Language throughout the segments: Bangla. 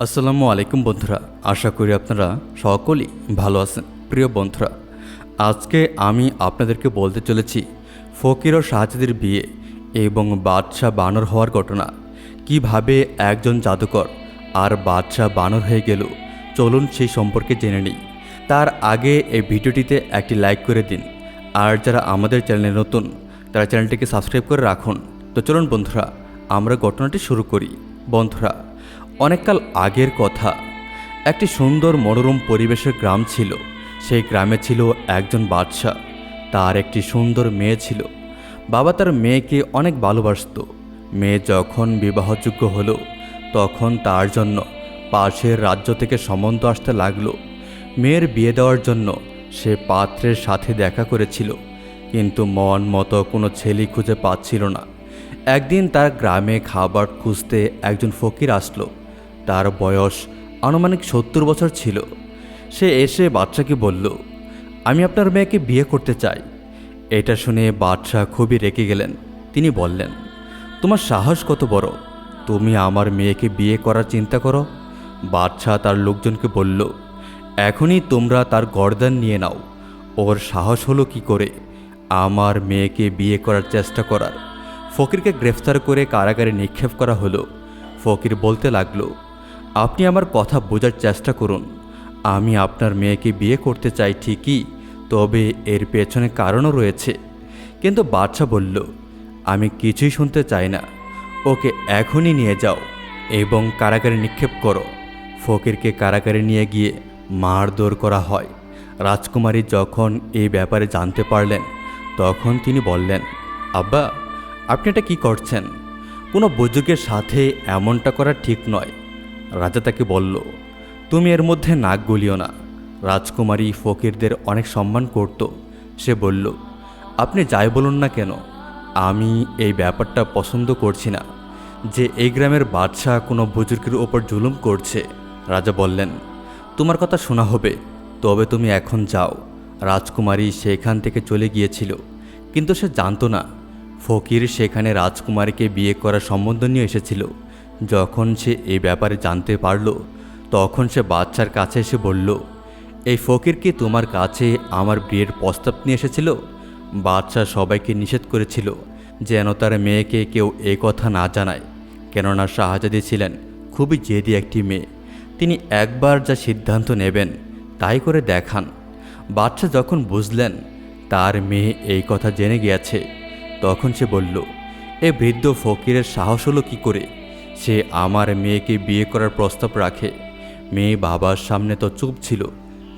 আসসালামু আলাইকুম বন্ধুরা, আশা করি আপনারা সকলেই ভালো আছেন। প্রিয় বন্ধুরা, আজকে আমি আপনাদেরকে বলতে চলেছি ফকির ও শাহজাদের বিয়ে এবং বাদশাহ বানর হওয়ার ঘটনা। কীভাবে একজন জাদুকর আর বাদশাহ বানর হয়ে গেল, চলুন সেই সম্পর্কে জেনে নিই। তার আগে এই ভিডিওটিতে একটি লাইক করে দিন, আর যারা আমাদের চ্যানেলে নতুন, তারা চ্যানেলটিকে সাবস্ক্রাইব করে রাখুন। তো চলুন বন্ধুরা, আমরা ঘটনাটি শুরু করি। বন্ধুরা অনেককাল আগের কথা। একটি সুন্দর মনোরম পরিবেশের গ্রাম ছিল। সেই গ্রামে ছিল একজন বাদশাহ। তার একটি সুন্দর মেয়ে ছিল। বাবা তার মেয়েকে অনেক ভালোবাসত। মেয়ে যখন বিবাহযোগ্য হলো, তখন তার জন্য পাশের রাজ্য থেকে সম্বন্ধ আসতে লাগল। মেয়ের বিয়ে দেওয়ার জন্য সে পাত্রের সাথে দেখা করেছিল। কিন্তু মন মতো কোনো ছেলে খুঁজে পাচ্ছিল না। একদিন তার গ্রামে খাবার খুঁজতে একজন ফকির আসলো। তার বয়স আনুমানিক সত্তর বছর ছিল। সে এসে বাচ্চাকে বলল, আমি আপনার মেয়েকে বিয়ে করতে চাই। এটা শুনে বাদশাহ খুবই রেগে গেলেন। তিনি বললেন, তোমার সাহস কত বড়? তুমি আমার মেয়েকে বিয়ে করার চিন্তা করো। বাদশাহ তার লোকজনকে বলল, এখনই তোমরা তার গর্দান নিয়ে নাও। ওর সাহস হলো কি করে? আমার মেয়েকে বিয়ে করার চেষ্টা করার। ফকিরকে গ্রেফতার করে কারাগারে নিক্ষেপ করা হলো। ফকির বলতে লাগল আপনি আমার কথা বোঝার চেষ্টা করুন। আমি আপনার মেয়েকে বিয়ে করতে চাই ঠিকই, তবে এর পেছনে কারণও রয়েছে। কিন্তু বাদশা বলল, আমি কিছুই শুনতে চাই না। ওকে এখনই নিয়ে যাও এবং কারাগারে নিক্ষেপ করো। ফকিরকে কারাগারে নিয়ে গিয়ে মারধর করা হয়। রাজকুমারী যখন এই ব্যাপারে জানতে পারলেন, তখন তিনি বললেন, আব্বা, আপনি এটা কী করছেন? কোনো বুজুর্গের সাথে এমনটা করা ঠিক নয়। রাজা তাকে বলল, তুমি এর মধ্যে নাক গলিও না। রাজকুমারী ফকিরদের অনেক সম্মান করত। সে বলল, আপনি যাই বলুন না কেন, আমি এই ব্যাপারটা পছন্দ করছি না। যে এই গ্রামের বাদশাহ কোনো বুজুর্গের ওপর জুলুম করছে। রাজা বললেন, তোমার কথা শোনা হবে, তবে তুমি এখন যাও। রাজকুমারী সেখান থেকে চলে গিয়েছিল, কিন্তু সে জানতো না। ফকির সেখানে রাজকুমারীকে বিয়ে করার সম্বন্ধ নিয়ে এসেছিল। যখন সে এই ব্যাপারে জানতে পারল, তখন সে বাচ্চার কাছে এসে বলল, এই ফকির কি তোমার কাছে আমার বিয়ের প্রস্তাব নিয়ে এসেছিল? বাচ্চা সবাইকে নিষেধ করেছিল যেন তার মেয়েকে কেউ এই কথা না জানায়, কেননা শাহজাদি ছিলেন খুবই জেদি একটি মেয়ে। তিনি একবার যা সিদ্ধান্ত নেবেন তাই করে দেখান। বাচ্চা যখন বুঝলেন তার মেয়ে এই কথা জেনে গিয়েছে, তখন সে বলল, এ বৃদ্ধ ফকিরের সাহস হলো কী করে? সে আমার মেয়েকে বিয়ে করার প্রস্তাব রাখে। মেয়ে বাবার সামনে তো চুপ ছিল,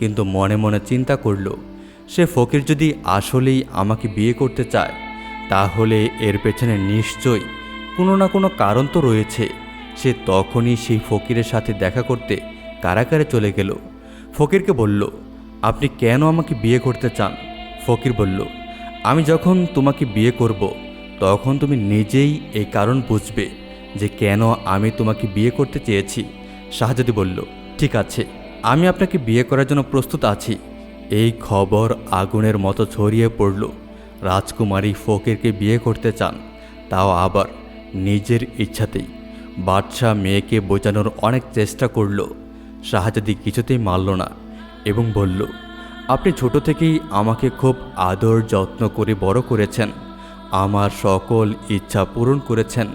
কিন্তু মনে মনে চিন্তা করল, সে ফকির যদি আসলেই আমাকে বিয়ে করতে চায়, তাহলে এর পেছনে নিশ্চয়ই কোনো না কোনো কারণ তো রয়েছে। সে তখনই সেই ফকিরের সাথে দেখা করতে কারাগারে চলে গেল। ফকিরকে বলল, আপনি কেন আমাকে বিয়ে করতে চান? ফকির বলল, আমি যখন তোমাকে বিয়ে করব, তখন তুমি নিজেই এই কারণ বুঝবে। যে কেন আমি তোমাকে বিয়ে করতে চেয়েছি? শাহজাদি বলল, ঠিক আছে, আমি আপনাকে বিয়ে করার জন্য প্রস্তুত আছি। এই খবর আগুনের মতো ছড়িয়ে পড়ল। রাজকুমারী ফকিরকে বিয়ে করতে চান, তাও আবার নিজের ইচ্ছাতেই। বাদশাহ মেয়েকে বোঝানোর অনেক চেষ্টা করল। শাহজাদি কিছুতেই মানল না এবং বলল, আপনি ছোট থেকেই আমাকে খুব আদর যত্ন করে বড় করেছেন। আমার সকল ইচ্ছা পূরণ করেছেন।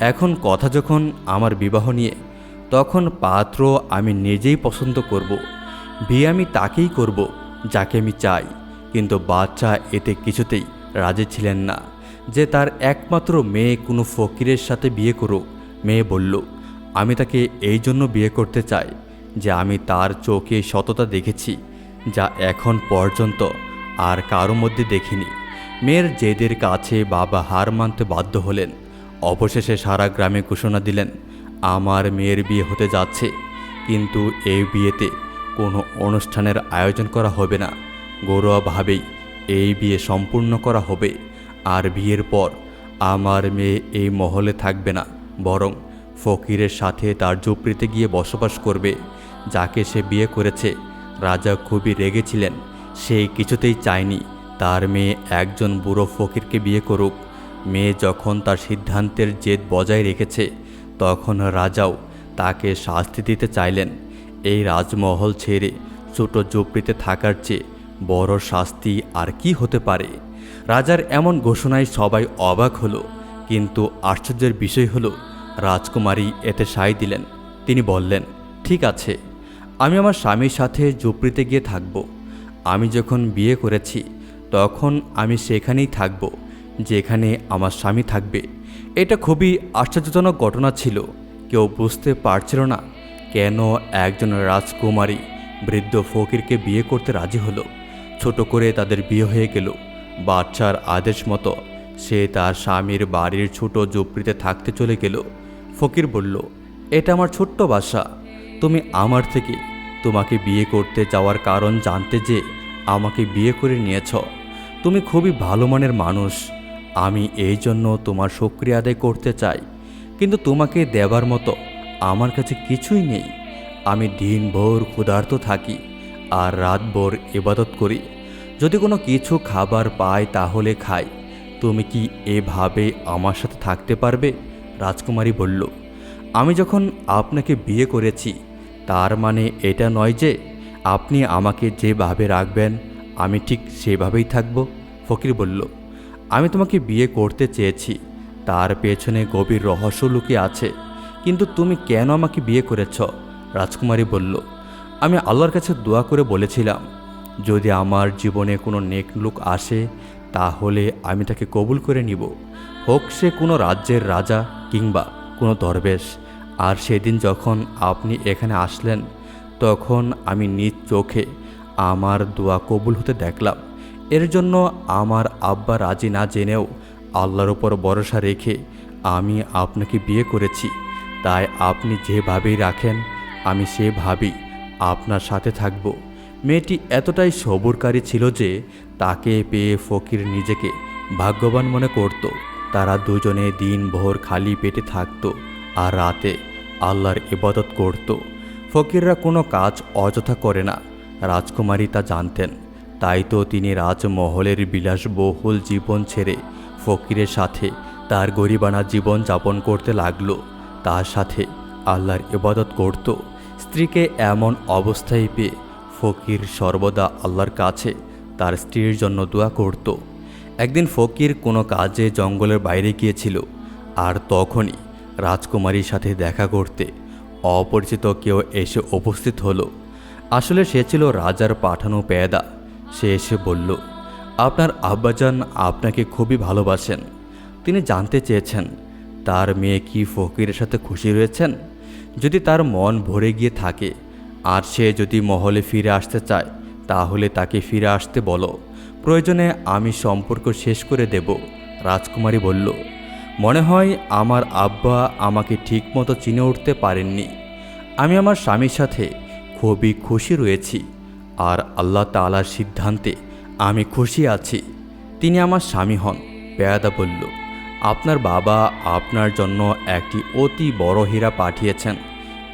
এখন কথা যখন আমার বিবাহ নিয়ে, তখন পাত্র আমি নিজেই পছন্দ করব। বিয়ে আমি তাকেই করব, যাকে আমি চাই। কিন্তু বাচ্চা এতে কিছুতেই রাজি ছিলেন না। যে তার একমাত্র মেয়ে কোনো ফকিরের সাথে বিয়ে করুক, মেয়ে বলল, আমি তাকে এই জন্য বিয়ে করতে চাই যে আমি তার চোখে সততা দেখেছি, যা এখন পর্যন্ত আর কারও মধ্যে দেখিনি। মেয়ের জেদের কাছে বাবা হার মানতে বাধ্য হলেন। অবশেষে সারা গ্রামে ঘোষণা দিলেন, আমার মেয়ের বিয়ে হতে যাচ্ছে, কিন্তু এই বিয়েতে কোনো অনুষ্ঠানের আয়োজন করা হবে না। ঘরোয়াভাবেই এই বিয়ে সম্পূর্ণ করা হবে। আর বিয়ের পর আমার মেয়ে এই মহলে থাকবে না, বরং ফকিরের সাথে তার ঝুপড়িতে গিয়ে বসবাস করবে। যাকে সে বিয়ে করেছে, রাজা খুবই রেগেছিলেন সে কিছুতেই চায়নি। তার মেয়ে একজন বুড়ো ফকিরকে বিয়ে করুক। মেয়ে যখন তার সিদ্ধান্তের জেদ বজায় রেখেছে, তখন রাজাও তাকে শাস্তি দিতে চাইলেন। এই রাজমহল ছেড়ে ছোট ঝুপড়িতে থাকার চেয়ে বড় শাস্তি আর কি হতে পারে? রাজার এমন ঘোষণায় সবাই অবাক হলো, কিন্তু আশ্চর্যের বিষয় হলো, রাজকুমারী এতে সায় দিলেন। তিনি বললেন, ঠিক আছে, আমি আমার স্বামীর সাথে ঝুপড়িতে গিয়ে থাকব। আমি যখন বিয়ে করেছি, তখন আমি সেখানেই থাকব। যেখানে আমার স্বামী থাকবে। এটা খুবই আশ্চর্যজনক ঘটনা ছিল। কেউ বুঝতে পারছিল না কেন একজন রাজকুমারী বৃদ্ধ ফকিরকে বিয়ে করতে রাজি হলো। ছোট করে তাদের বিয়ে হয়ে গেল। বাচ্চার আদেশ মতো সে তার স্বামীর বাড়ির ছোট জুপড়িতে থাকতে চলে গেল। ফকির বলল, এটা আমার ছোট্ট বাসা। তুমি আমার থেকে তোমাকে বিয়ে করতে যাওয়ার কারণ জানতে যে আমাকে বিয়ে করে নিয়েছ। তুমি খুবই ভালো মানের মানুষ। আমি এই জন্য তোমার সক্রিয় আদায় করতে চাই। কিন্তু তোমাকে দেবার মতো আমার কাছে কিছুই নেই। আমি দিনভর ক্ষুধার্ত থাকি আর রাতভর ইবাদত করি। যদি কোনো কিছু খাবার পাই তাহলে খাই। তুমি কি এভাবে আমার সাথে থাকতে পারবে? রাজকুমারী বলল, আমি যখন আপনাকে বিয়ে করেছি, তার মানে এটা নয় যে আপনি আমাকে যেভাবে রাখবেন, আমি ঠিক সেভাবেই থাকব? ফকির বলল আমি তোমাকে বিয়ে করতে চেয়েছি। তার পেছনে গভীর রহস্য লুকিয়ে আছে। কিন্তু তুমি কেন আমাকে বিয়ে করেছ? রাজকুমারী বলল, আমি আল্লাহর কাছে দোয়া করে বলেছিলাম, যদি আমার জীবনে কোনো নেক লোক আসে, তাহলে আমি তাকে কবুল করে নিব। হোক সে কোনো রাজ্যের রাজা কিংবা কোনো দরবেশ। আর সেদিন যখন আপনি এখানে আসলেন, তখন আমি নিজ চোখে আমার দোয়া কবুল হতে দেখলাম। এর জন্য আমার আব্বা রাজি না জেনেও আল্লাহর ওপর ভরসা রেখে আমি আপনাকে বিয়ে করেছি। তাই আপনি যেভাবেই রাখেন, আমি সেভাবেই আপনার সাথে থাকব। মেয়েটি এতটাই সবুরকারী ছিল যে তাকে পেয়ে ফকির নিজেকে ভাগ্যবান মনে করত। তারা দুজনে দিনভর খালি পেটে থাকতো আর রাতে আল্লাহর ইবাদত করত। ফকিররা কোনো কাজ অযথা করে না। রাজকুমারী তা জানতেন। তাই তো তিনি রাজমহলের বিলাসবহুল জীবন ছেড়ে ফকিরের সাথে তার গরিবানা জীবন যাপন করতে লাগল। তার সাথে আল্লাহর ইবাদত করত। স্ত্রীকে এমন অবস্থায় পেয়ে ফকির সর্বদা আল্লাহর কাছে তার স্ত্রীর জন্য দোয়া করত। একদিন ফকির কোনো কাজে জঙ্গলের বাইরে গিয়েছিল আর তখনই রাজকুমারীর সাথে দেখা করতে অপরিচিত কেউ এসে উপস্থিত হলো। আসলে সে ছিল রাজার পাঠানো পেয়াদা সে এসে বলল, আপনার আব্বাজান আপনাকে খুবই ভালোবাসেন। তিনি জানতে চেয়েছেন, তার মেয়ে কি ফকিরের সাথে খুশি রয়েছেন? যদি তার মন ভরে গিয়ে থাকে, আর সে যদি মহলে ফিরে আসতে চায়, তাহলে তাকে ফিরে আসতে বলো। প্রয়োজনে আমি সম্পর্ক শেষ করে দেব। রাজকুমারী বলল, মনে হয় আমার আব্বা আমাকে ঠিকমতো চিনে উঠতে পারেননি। আমি আমার স্বামীর সাথে খুবই খুশি রয়েছি। আর আল্লাহ তালার সিদ্ধান্তে আমি খুশি আছি। তিনি আমার স্বামী হন। পেয়াদা বলল, আপনার বাবা আপনার জন্য একটি অতি বড় হীরা পাঠিয়েছেন।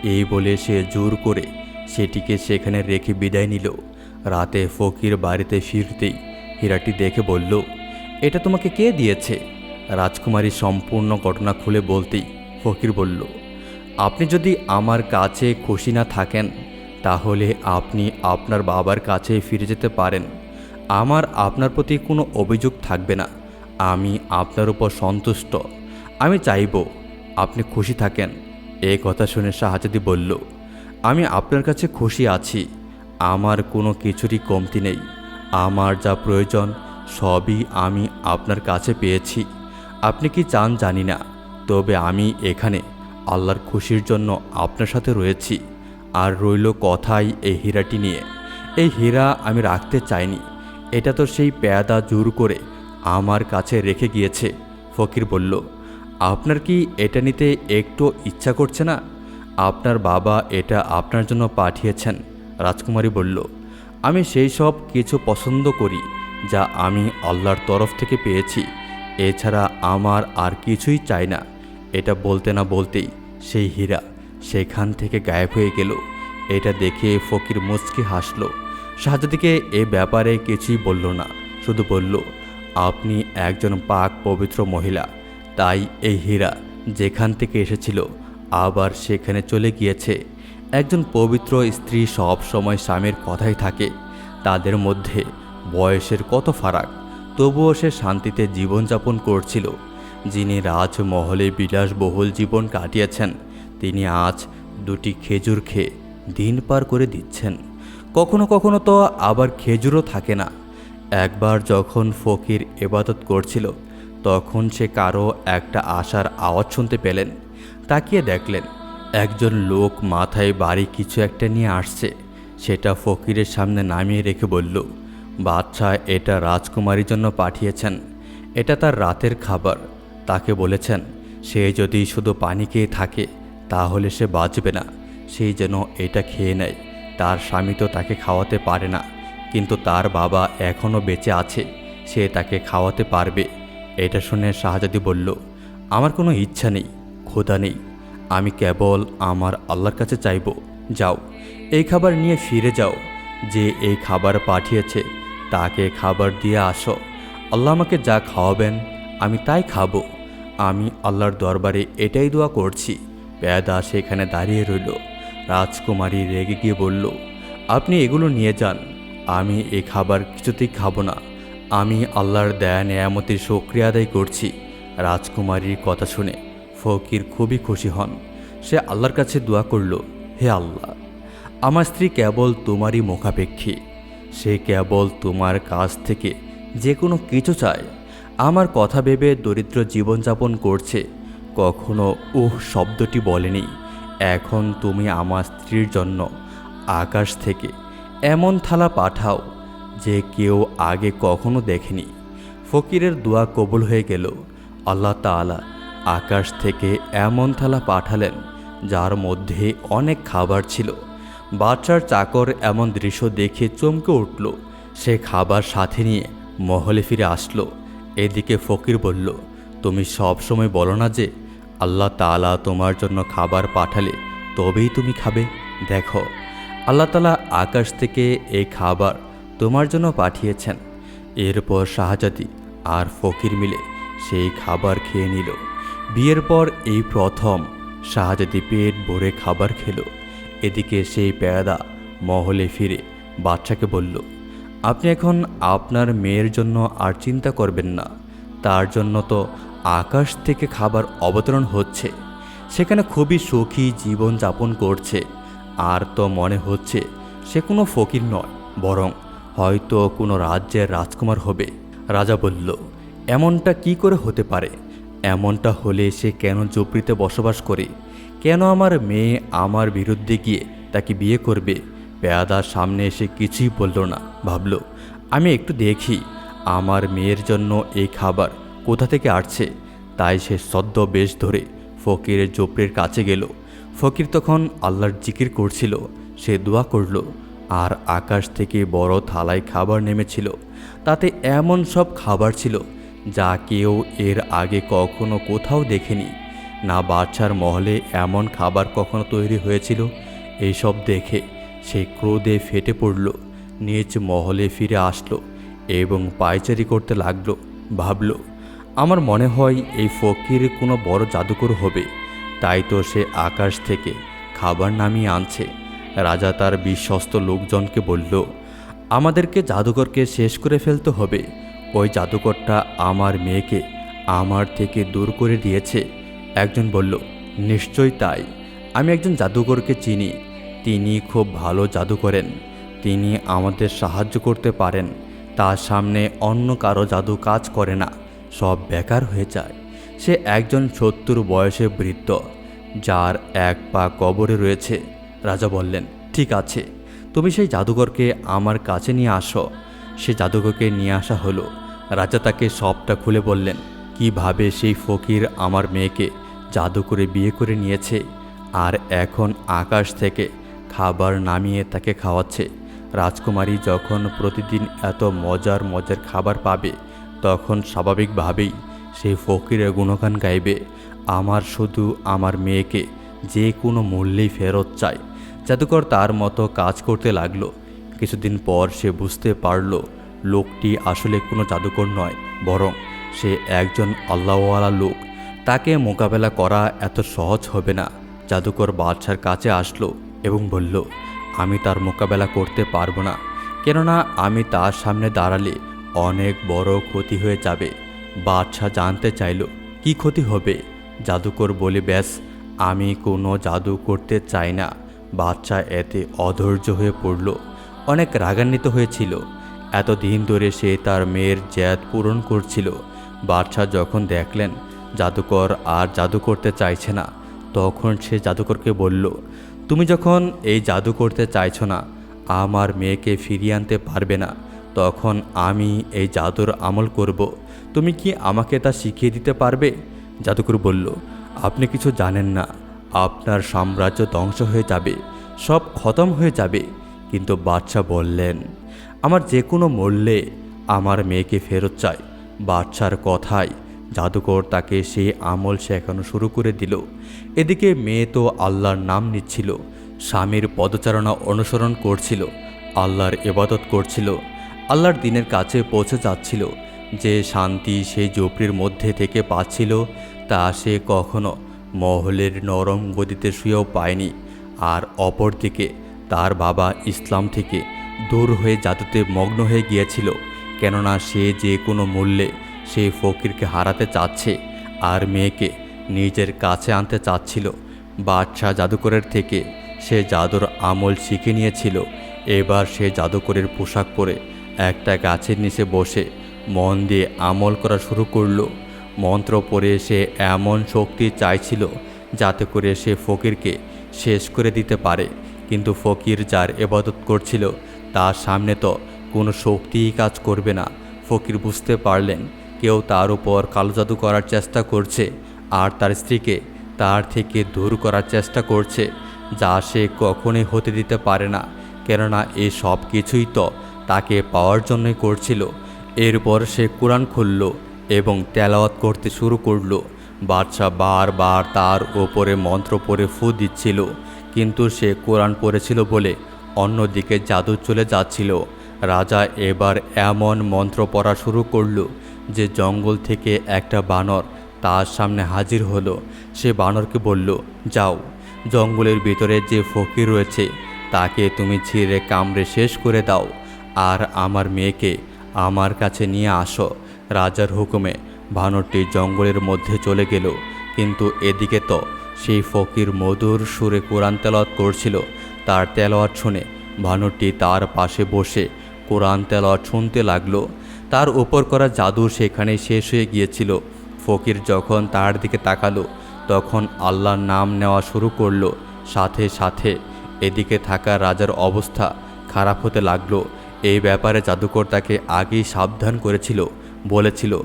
এই বলে সে জোর করে সেটিকে সেখানে রেখে বিদায় নিল। রাতে ফকির বাড়িতে ফিরতেই হীরাটি দেখে বলল, এটা তোমাকে কে দিয়েছে? রাজকুমারী সম্পূর্ণ ঘটনা খুলে বলতেই ফকির বলল, আপনি যদি আমার কাছে খুশি না থাকেন তাহলে আপনি আপনার বাবার কাছে ফিরে যেতে পারেন। আমার আপনার প্রতি কোনো অভিযোগ থাকবে না। আমি আপনার উপর সন্তুষ্ট। আমি চাইব আপনি খুশি থাকেন। এই কথা শুনে শাহজাদি বলল, আমি আপনার কাছে খুশি আছি। আমার কোনো কিছুরই কমতি নেই। আমার যা প্রয়োজন, সবই আমি আপনার কাছে পেয়েছি। আপনি কি চান জানি না। তবে আমি এখানে আল্লাহর খুশির জন্য আপনার সাথে রয়েছি। আর রইল কথাই এই হীরাটি নিয়ে। এই হীরা আমি রাখতে চাইনি। এটা তো সেই পেয়াদা জোর করে আমার কাছে রেখে গিয়েছে, ফকির বলল। আপনার কি এটা নিতে একটু ইচ্ছা করছে না? আপনার বাবা এটা আপনার জন্য পাঠিয়েছেন, রাজকুমারী বলল। আমি সেই সব কিছু পছন্দ করি যা আমি আল্লাহর তরফ থেকে পেয়েছি। এছাড়া আমার আর কিছুই চাই না। এটা বলতে না বলতেই সেই হীরা সেখান থেকে গায়েব হয়ে গেল। এটা দেখে ফকির মুচকি হাসল। শাহজাদিকে এ ব্যাপারে কিছুই বলল না, শুধু বলল, আপনি একজন পাক পবিত্র মহিলা, তাই এই হীরা যেখান থেকে এসেছিল আবার সেখানে চলে গিয়েছে। একজন পবিত্র স্ত্রী সব সময় স্বামীর কথাই থাকে। তাদের মধ্যে বয়সের কত ফারাক, তবুও সে শান্তিতে জীবনযাপন করছিল। যিনি রাজমহলে বিলাসবহুল জীবন কাটিয়েছেন তিনি আজ দুটি খেজুর খেয়ে দিন পার করে দিচ্ছেন। কখনো কখনো তো আবার খেজুরও থাকে না। একবার যখন ফকির এবাদত করছিল, তখন সে কারও একটা আশার আওয়াজ শুনতে পেলেন। তাকিয়ে দেখলেন, একজন লোক মাথায় বাড়ি কিছু একটা নিয়ে আসছে। সেটা ফকিরের সামনে নামিয়ে রেখে বলল বাচ্চা এটা রাজকুমারীর জন্য পাঠিয়েছেন। এটা তার রাতের খাবার। তাকে বলেছেন, সে যদি শুধু পানি খেয়ে থাকে তাহলে সে বাঁচবে না। সেই যেন এটা খেয়ে নেয়। তার স্বামী তো তাকে খাওয়াতে পারে না। কিন্তু তার বাবা এখনও বেঁচে আছে। সে তাকে খাওয়াতে পারবে। এটা শুনে শাহজাদি বলল, আমার কোনো ইচ্ছা নেই, ক্ষুধা নেই। আমি কেবল আমার আল্লাহর কাছে চাইব। যাও, এই খাবার নিয়ে ফিরে যাও। যে এই খাবার পাঠিয়েছে, তাকে খাবার দিয়ে আসো। আল্লাহ আমাকে যা খাওয়াবেন, আমি তাই খাব। আমি আল্লাহর দরবারে এটাই দোয়া করছি। পেয়াদা সেখানে দাঁড়িয়ে রইল। রাজকুমারী রেগে গিয়ে বলল, আপনি এগুলো নিয়ে যান। আমি এ খাবার কিছুতেই খাব না। আমি আল্লাহর দেয়া, নেয়ামতির সক্রিয় আদায় করছি। রাজকুমারীর কথা শুনে ফকির খুবই খুশি হন। সে আল্লাহর কাছে দোয়া করল, হে আল্লাহ, আমার স্ত্রী কেবল তোমারই মুখাপেক্ষী। সে কেবল তোমার কাছ থেকে যে কোনো কিছু চায়। আমার কথা ভেবে দরিদ্র জীবনযাপন করছে। কখনো উহ শব্দটি বলেনি, এখন তুমি আমার স্ত্রীর জন্য আকাশ থেকে এমন থালা পাঠাও যে কেউ আগে কখনো দেখেনি। ফকিরের দোয়া কবুল হয়ে গেল। আল্লাহ তাআলা আকাশ থেকে এমন থালা পাঠালেন যার মধ্যে অনেক খাবার ছিল। বাচ্চার চাকর এমন দৃশ্য দেখে চমকে উঠল। সে খাবার সাথে নিয়ে মহলে ফিরে আসলো। এদিকে ফকির বলল তুমি সব সময় বলো না যে, আল্লাহ তালা তোমার জন্য খাবার পাঠালে তবেই তুমি খাবে। দেখো, আল্লাহ তালা আকাশ থেকে এই খাবার তোমার জন্য পাঠিয়েছেন। এরপর শাহজাদি আর ফকির মিলে সেই খাবার খেয়ে নিল। বিয়ের পর এই প্রথম শাহজাদি পেট ভরে খাবার খেলো। এদিকে সেই পেয়াদা মহলে ফিরে বাচ্চাকে বলল, আপনি এখন আপনার মেয়ের জন্য আর চিন্তা করবেন না। তার জন্য তো আকাশ থেকে খাবার অবতরণ হচ্ছে। সেখানে খুবই সুখী জীবন যাপন করছে। আর তো মনে হচ্ছে সে কোনো ফকির নয়, বরং হয়তো কোনো রাজ্যের রাজকুমার হবে। রাজা বলল, এমনটা কি করে হতে পারে? এমনটা হলে সে কেন জুপড়িতে বসবাস করে? কেন আমার মেয়ে আমার বিরুদ্ধে গিয়ে তাকে বিয়ে করবে? পেয়াদার সামনে এসে কিছুই বলল না। ভাবল, আমি একটু দেখি, আমার মেয়ের জন্য এই খাবার কোথা থেকে আসছে? তাই সে সদ্য বেশ ধরে ফকিরের জোপড়ের কাছে গেল। ফকির তখন আল্লাহর জিকির করছিল। সে দোয়া করল, আর আকাশ থেকে বড় থালায় খাবার নেমেছিল। তাতে এমন সব খাবার ছিল যা কেউ এর আগে কখনো কোথাও দেখেনি। না বাচ্চার মহলে এমন খাবার কখনো তৈরি হয়েছিল? এইসব দেখে সে ক্রোধে ফেটে পড়ল, নিজ মহলে ফিরে আসলো এবং পায়চারি করতে লাগল। ভাবল আমার মনে হয় এই ফকির কোনো বড় জাদুকর হবে। তাই তো সে আকাশ থেকে খাবার নামিয়ে আনছে। রাজা তার বিশ্বস্ত লোকজনকে বলল, আমাদেরকে জাদুকরকে শেষ করে ফেলতে হবে। ওই জাদুকরটা আমার মেয়েকে আমার থেকে দূর করে দিয়েছে। একজন বলল, নিশ্চয়ই তাই। আমি একজন জাদুকরকে চিনি। তিনি খুব ভালো জাদু করেন। তিনি আমাদের সাহায্য করতে পারেন। তার সামনে অন্য কারও জাদু কাজ করে না। সব বেকার হয়ে যায়। সে একজন সত্তর বয়সে বৃদ্ধ, যার এক পা কবরে রয়েছে। রাজা বললেন, ঠিক আছে, তুমি সেই জাদুঘরকে আমার কাছে নিয়ে আসো। সে জাদুঘরকে নিয়ে আসা হলো। রাজা তাকে সবটা খুলে বললেন, কীভাবে সেই ফকির আমার মেয়েকে জাদু করে বিয়ে করে নিয়েছে, আর এখন আকাশ থেকে খাবার নামিয়ে তাকে খাওয়াচ্ছে? রাজকুমারী যখন প্রতিদিন এত মজার মজার খাবার পাবে তখন স্বাভাবিকভাবেই সেই ফকিরের গুণগান গাইবে। আমার শুধু আমার মেয়েকে যে কোনো মূল্যেই ফেরত চাই জাদুকর তার মতো কাজ করতে লাগল। কিছুদিন পর সে বুঝতে পারল, লোকটি আসলে কোনো জাদুকর নয়, বরং সে একজন আল্লাহওয়ালা লোক। তাকে মোকাবেলা করা এত সহজ হবে না। জাদুকর বাদশার কাছে আসলো এবং বলল, আমি তার মোকাবেলা করতে পারব না। কেননা আমি তার সামনে দাঁড়ালে অনেক বড় ক্ষতি হয়ে যাবে। বাদশাহ জানতে চাইল, কি ক্ষতি হবে? জাদুকর বলে, ব্যাস, আমি কোনো জাদু করতে চাই না। বাচ্চা এতে অধৈর্য হয়ে পড়ল। অনেক রাগান্বিত হয়েছিল। এতদিন ধরে সে তার মেয়ের জ্যাদ পূরণ করছিল। বাদশাহ যখন দেখলেন জাদুকর আর জাদু করতে চাইছে না, তখন সে জাদুকরকে বলল, তুমি যখন এই জাদু করতে চাইছো না, আমার মেয়েকে ফিরিয়ে আনতে পারবে না। তখন আমি এই জাদুর আমল করব। তুমি কি আমাকে তা শিখিয়ে দিতে পারবে? জাদুকর বলল, আপনি কিছু জানেন না। আপনার সাম্রাজ্য ধ্বংস হয়ে যাবে, সব খতম হয়ে যাবে। কিন্তু বাদশাহ বললেন, আমার যে কোনো মূল্যে আমার মেয়েকে ফেরত চাই। বাদশার কথায় জাদুকর তাকে সেই আমল শেখানো শুরু করে দিল। এদিকে মেয়ে তো আল্লাহর নাম নিচ্ছিল, স্বামীর পদচারণা অনুসরণ করছিল, আল্লাহর ইবাদত করছিল। আল্লাহর দিনের কাছে পৌঁছে যাচ্ছিল। যে শান্তি সেই জুপড়ির মধ্যে থেকে পাচ্ছিল, তা সে কখনো মহলের নরম গদিতে শুয়েও পায়নি। আর অপরদিকে তার বাবা ইসলাম থেকে দূর হয়ে জাদুতে মগ্ন হয়ে গিয়েছিল, কেননা সে যে কোনো মূল্যে সেই ফকিরকে হারাতে চাচ্ছে আর মেয়েকে নিজের কাছে আনতে চাচ্ছিল। বাদশাহ জাদুকরের থেকে সে জাদুর আমল শিখে নিয়েছিল। এবার সে জাদুকরের পোশাক পরে একটা গাছের নিচে বসে মন দিয়ে আমল করা শুরু করল। মন্ত্র পড়ে সে এমন শক্তি চাইছিল যাতে করে সে ফকিরকে শেষ করে দিতে পারে। কিন্তু ফকির যার এবাদত করছিল, তার সামনে তো কোনো শক্তিই কাজ করবে না। ফকির বুঝতে পারলেন, কেউ তার উপর কালো জাদু করার চেষ্টা করছে আর তার স্ত্রীকে তার থেকে দূর করার চেষ্টা করছে, যা সে কখনোই হতে দিতে পারে না। কেননা এই সব কিছুই তো তাকে পাওয়ার জন্যই করছিল। এরপর সে কোরআন খুলল এবং তেলাওয়াত করতে শুরু করল। বাদশাহ বারবার তার ওপরে মন্ত্র পড়ে ফু দিচ্ছিল, কিন্তু সে কোরআন পড়েছিল বলে অন্যদিকে জাদু চলে যাচ্ছিল। রাজা এবার এমন মন্ত্র পড়া শুরু করল যে জঙ্গল থেকে একটা বানর তার সামনে হাজির হলো। সে বানরকে বলল, যাও, জঙ্গলের ভিতরে যে ফকির রয়েছে তাকে তুমি ছিঁড়ে কামড়ে শেষ করে দাও। আর আমার মেয়েকে আমার কাছে নিয়ে আসো। রাজার হুকুমে বানরটি জঙ্গলের মধ্যে চলে গেল। কিন্তু এদিকে তো সেই ফকির মধুর সুরে কোরআন তেলাওয়াত করছিল। তার তেলাওয়াত শুনে বানরটি তার পাশে বসে কোরআন তেলাওয়াত শুনতে লাগল। তার উপর করা জাদু সেখানে শেষ হয়ে গিয়েছিল। ফকির যখন তার দিকে তাকালো, তখন আল্লাহর নাম নেওয়া শুরু করল। সাথে সাথে এদিকে থাকা রাজার অবস্থা খারাপ হতে লাগল। এই ব্যাপারে জাদুকর তাকে আগেই সাবধান করেছিল, বলেছিল,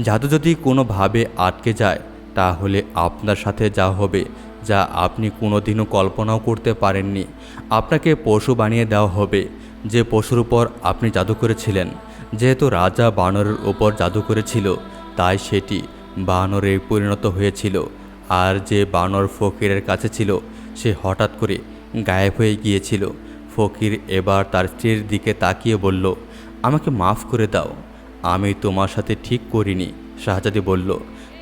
জাদু যদি কোনোভাবে আটকে যায়, তাহলে আপনার সাথে যা হবে, যা আপনি কোনোদিনও কল্পনাও করতে পারেননি। আপনাকে পশু বানিয়ে দেওয়া হবে, যে পশুর উপর আপনি জাদু করেছিলেন। যেহেতু রাজা বানরের উপর জাদু করেছিল, তাই সেটি বানরে পরিণত হয়েছিল। আর যে বানর ফকিরের কাছে ছিল, সে হঠাৎ করে গায়েব হয়ে গিয়েছিল। ফকির এবার তার স্ত্রীর দিকে তাকিয়ে বলল, আমাকে মাফ করে দাও। আমি তোমার সাথে ঠিক করিনি, শাহজাদি বলল।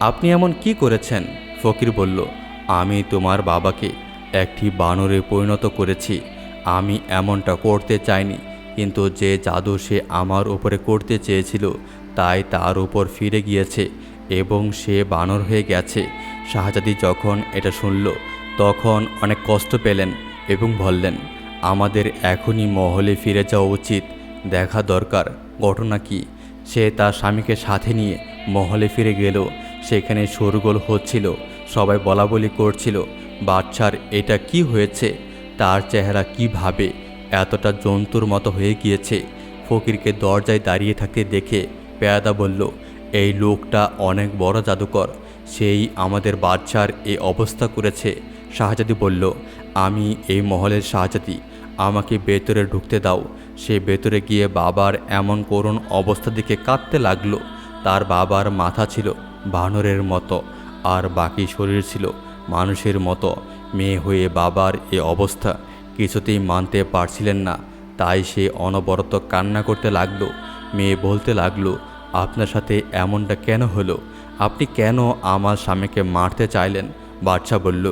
আপনি এমন কি করেছেন? ফকির বলল, আমি তোমার বাবাকে একটি বানরে পরিণত করেছি। আমি এমনটা করতে চাইনি, কিন্তু যে জাদু সে আমার উপরে করতে চেয়েছিল, তাই তার উপর ফিরে গিয়েছে এবং সে বানর হয়ে গেছে। শাহজাদি যখন এটা শুনল, তখন অনেক কষ্ট পেলেন এবং বললেন আমাদের এখনই মহলে ফিরে যাওয়া উচিত, দেখা দরকার। ঘটনা কি? সে তার স্বামীকে সাথে নিয়ে মহলে ফিরে গেল। সেখানে শোরগোল হচ্ছিল, সবাই বলা বলি করছিল, বাচ্চার এটা কি হয়েছে? তার চেহারা কীভাবে এতটা জন্তুর মতো হয়ে গিয়েছে। ফকিরকে দরজায় দাঁড়িয়ে থাকতে দেখে পেয়াদা বলল, এই লোকটা অনেক বড় জাদুকর। সেই আমাদের বাচ্চার এই অবস্থা করেছে। শাহজাদি বলল, আমি এই মহলের শাহজাদি। আমাকে ভেতরে ঢুকতে দাও। সে ভেতরে গিয়ে বাবার এমন করুণ অবস্থা দিকে কাঁদতে লাগল। তার বাবার মাথা ছিল বানরের মতো, আর বাকি শরীর ছিল মানুষের মতো। মেয়ে হয়ে বাবার এ অবস্থা কিছুতেই মানতে পারছিলেন না। তাই সে অনবরত কান্না করতে লাগল। মেয়ে বলতে লাগল, আপনার সাথে এমনটা কেন হলো? আপনি কেন আমার স্বামীকে মারতে চাইলেন? বাদশা বলল,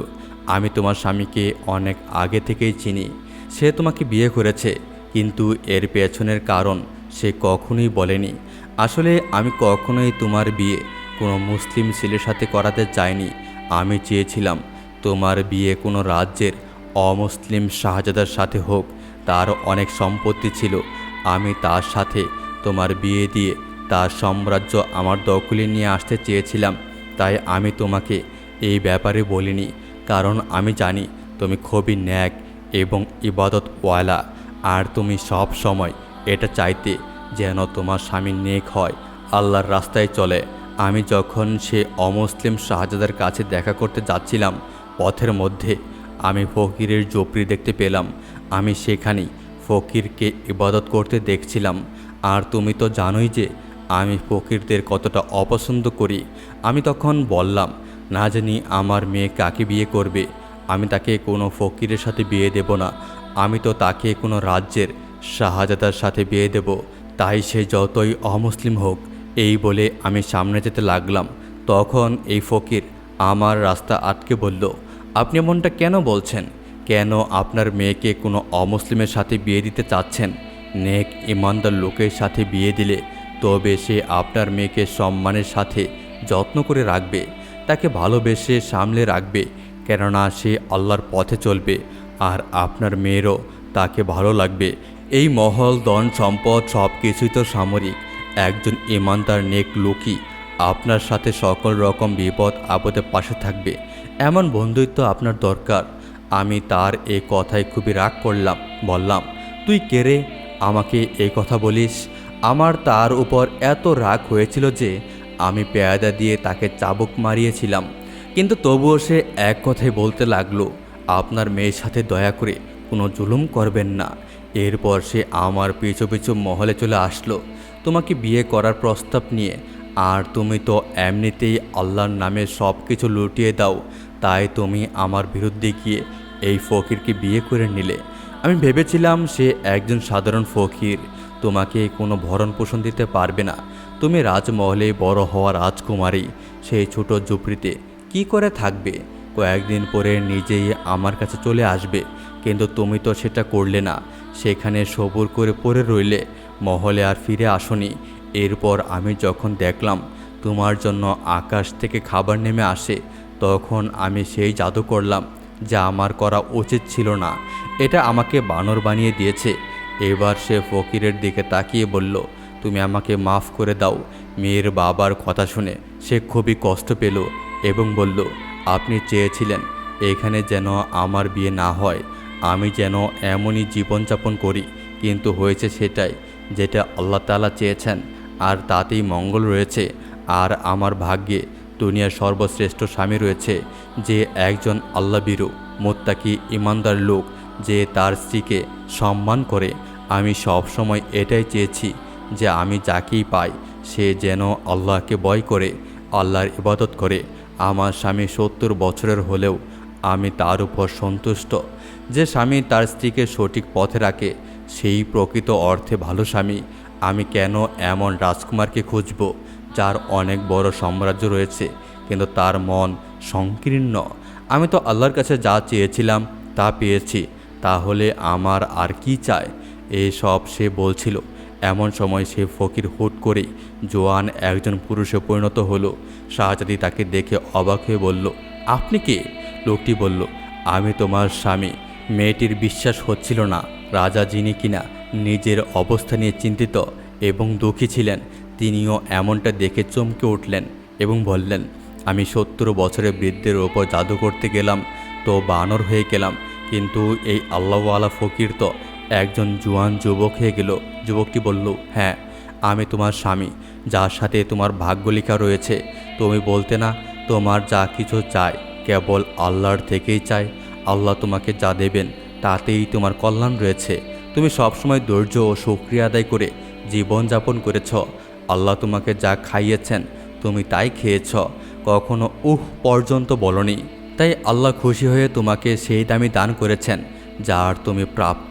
আমি তোমার স্বামীকে অনেক আগে থেকেই চিনি। সে তোমাকে বিয়ে করেছে, কিন্তু এর পেছনের কারণ সে কখনোই বলেনি। আসলে আমি কখনোই তোমার বিয়ে কোনো মুসলিম ছেলের সাথে করাতে চাইনি। আমি চেয়েছিলাম তোমার বিয়ে কোনো রাজ্যের অমুসলিম শাহজাদার সাথে হোক, তার অনেক সম্পত্তি ছিল। আমি তার সাথে তোমার বিয়ে দিয়ে তার সাম্রাজ্য আমার দখলে নিয়ে আসতে চেয়েছিলাম, তাই আমি তোমাকে এই ব্যাপারে বলিনি। কারণ আমি জানি তুমি খুবই ন্যাক এবং ইবাদতওয়ালা আর তুমি সব সময় এটা চাইতে যেন তোমার স্বামী নেক হয়, আল্লাহর রাস্তায় চলে। আমি যখন সে অমুসলিম শাহজাদার কাছে দেখা করতে যাচ্ছিলাম, পথের মধ্যে আমি ফকিরের জোপড়ি দেখতে পেলাম। আমি সেখানেই ফকিরকে ইবাদত করতে দেখছিলাম। আর তুমি তো জানোই যে আমি ফকিরদের কতটা অপছন্দ করি। আমি তখন বললাম, না জানি আমার মেয়ে কাকে বিয়ে করবে? আমি তাকে কোনো ফকিরের সাথে বিয়ে দেব না। আমি তো তাকে কোনো রাজ্যের শাহজাদার সাথে বিয়ে দেব। তাই সে যতই অমুসলিম হোক, এই বলে আমি সামনে যেতে লাগলাম। তখন এই ফকির আমার রাস্তা আটকে বলল, আপনি এমনটা কেন বলছেন? কেন আপনার মেয়েকে কোনো অমুসলিমের সাথে বিয়ে দিতে চাচ্ছেন? নেক ইমানদার লোকের সাথে বিয়ে দিলে তবে সে আপনার মেয়েকে সম্মানের সাথে যত্ন করে রাখবে। তাকে ভালোবেসে সামলে রাখবে। কেননা সে আল্লাহর পথে চলবে আর আপনার মেয়েরও তাকে ভালো লাগবে। এই মহল দন সম্পদ সব কিছুই তো সামরিক। একজন ইমানদার নেক লোকই আপনার সাথে সকল রকম বিপদ আপদে পাশে থাকবে। এমন বন্ধুত্ব আপনার দরকার। আমি তার এই কথায় খুবই রাগ করলাম, বললাম, তুই কে রে? আমাকে এই কথা বলিস? আমার তার উপর এত রাগ হয়েছিল যে আমি পেয়াদা দিয়ে তাকে চাবুক মারিয়েছিলাম। কিন্তু তবুও সে এক কথাই বলতে লাগল, আপনার মেয়ের সাথে দয়া করে কোনো জুলুম করবেন না। এরপর সে আমার পিছু পিছু মহলে চলে আসলো। তোমাকে বিয়ে করার প্রস্তাব নিয়ে, আর তুমি তো এমনিতেই আল্লাহর নামে সব কিছু লুটিয়ে দাও, তাই তুমি আমার বিরুদ্ধে গিয়ে এই ফকিরকে বিয়ে করে নিলে। আমি ভেবেছিলাম সে একজন সাধারণ ফকির, তোমাকে কোনো ভরণ পোষণ দিতে পারবে না। তুমি রাজমহলে বড় হওয়া রাজকুমারী, সেই ছোট ঝুপড়িতে কি করে থাকবে? কয়েকদিন পরে নিজেই আমার কাছে চলে আসবে। কিন্তু তুমি তো সেটা করলে না। সেখানে সবুর করে পড়ে রইলে। মহলে আর ফিরে আসনি। এরপর আমি যখন দেখলাম তোমার জন্য আকাশ থেকে খাবার নেমে আসে, তখন আমি সেই জাদু করলাম, যা আমার করা উচিত ছিল না। এটা আমাকে বানর বানিয়ে দিয়েছে। এবার সে ফকিরের দিকে তাকিয়ে বলল, তুমি আমাকে মাফ করে দাও। মেয়ের বাবার কথা শুনে সে খুবই কষ্ট পেল। এবং বলল, আপনি চেয়েছিলেন এখানে যেন আমার বিয়ে না হয়। আমি যেন এমনই জীবনযাপন করি, কিন্তু হয়েছে সেটাই, যেটা আল্লাহ তালা চেয়েছেন, আর তাতেই মঙ্গল রয়েছে। আর আমার ভাগ্যে দুনিয়ার সর্বশ্রেষ্ঠ স্বামী রয়েছে, যে একজন আল্লাহ বিরু মোত্তাকি ইমানদার লোক, যে তার স্ত্রীকে সম্মান করে। আমি সব সময় এটাই চেয়েছি যে আমি যাকেই পাই, সে যেন আল্লাহকে বয় করে, আল্লাহর ইবাদত করে। আমার স্বামী সত্তর বছরের হলেও আমি তার উপর সন্তুষ্ট। যে স্বামী তার স্ত্রীকে সঠিক পথে রাখে, সেই প্রকৃত অর্থে ভালো স্বামী। আমি কেন এমন রাজকুমারকে খুঁজব, যার অনেক বড় সাম্রাজ্য রয়েছে, কিন্তু তার মন সংকীর্ণ। আমি তো আল্লাহর কাছে যা চেয়েছিলাম তা পেয়েছি, তাহলে আমার আর কি চায় এসব সে বলছিল। এমন সময় সে ফকির হুট করে জোয়ান একজন পুরুষে পরিণত হলো। শাহজাদি তাকে দেখে অবাক হয়ে বলল, আপনি কে? লোকটি বলল, আমি তোমার স্বামী। মেয়েটির বিশ্বাস হচ্ছিল না। রাজা যিনি কিনা নিজের অবস্থা নিয়ে চিন্তিত এবং দুঃখী ছিলেন, তিনিও এমনটা দেখে চমকে উঠলেন এবং বললেন, আমি সত্তর বছরের বৃদ্ধের ওপর জাদু করতে গেলাম, তো বানর হয়ে গেলাম। কিন্তু এই আল্লাহওয়ালা ফকির তো একজন জুয়ান যুবক হয়ে গেল। যুবকটি বলল হ্যাঁ আমি তোমার স্বামী, যার সাথে তোমার ভাগ্য লেখা রয়েছে। তুমি বলতে না, তোমার যা কিছু চাই, কেবল আল্লাহর থেকেই চাই। আল্লাহ তোমাকে যা দেবেন, তাতেই তোমার কল্যাণ রয়েছে। তুমি সবসময় ধৈর্য ও সুক্রিয়া আদায় করে জীবনযাপন করেছ। আল্লাহ তোমাকে যা খাইয়েছেন, তুমি তাই খেয়েছ। কখনো উহ পর্যন্ত বলনি। তাই আল্লাহ খুশি হয়ে তোমাকে সেই দামি দান করেছেন, যার তুমি প্রাপ্য।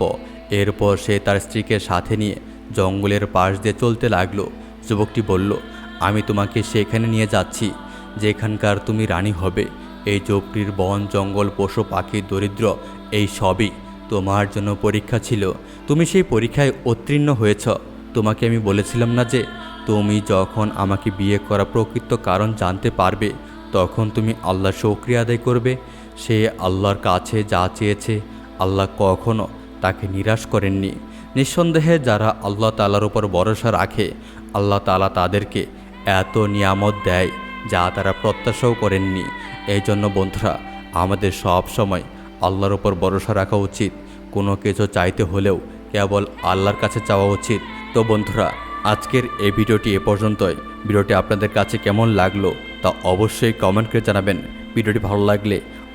এরপর সে তার স্ত্রীকে সাথে নিয়ে জঙ্গলের পাশ দিয়ে চলতে লাগল। যুবকটি বলল, আমি তোমাকে সেখানে নিয়ে যাচ্ছি, যেখানকার তুমি রানী হবে। এই ঝোপটির বন, জঙ্গল, পশু, পাখি, দরিদ্র, এই সবই তোমার জন্য পরীক্ষা ছিল। তুমি সেই পরীক্ষায় উত্তীর্ণ হয়েছ। তোমাকে আমি বলেছিলাম না যে, তুমি যখন আমাকে বিয়ে করা প্রকৃত কারণ জানতে পারবে, তখন তুমি আল্লাহ শুক্রিয়া আদায় করবে। সে আল্লাহর কাছে যা চেয়েছে, আল্লাহ কখনো তাকে নিরাশ করেননি। নিঃসন্দেহে যারা আল্লাহ তালার উপর ভরসা রাখে, আল্লাহ তালা তাদেরকে এত নিয়ামত দেয় যা তারা প্রত্যাশাও করেননি। এই জন্য বন্ধুরা, আমাদের সব সময় আল্লাহর উপর ভরসা রাখা উচিত। কোনো কিছু চাইতে হলেও কেবল আল্লাহর কাছে চাওয়া উচিত। তো বন্ধুরা, আজকের এই ভিডিওটি এ পর্যন্তই। ভিডিওটি আপনাদের কাছে কেমন লাগল তা অবশ্যই কমেন্ট করে জানাবেন। ভিডিওটি ভালো লাগলে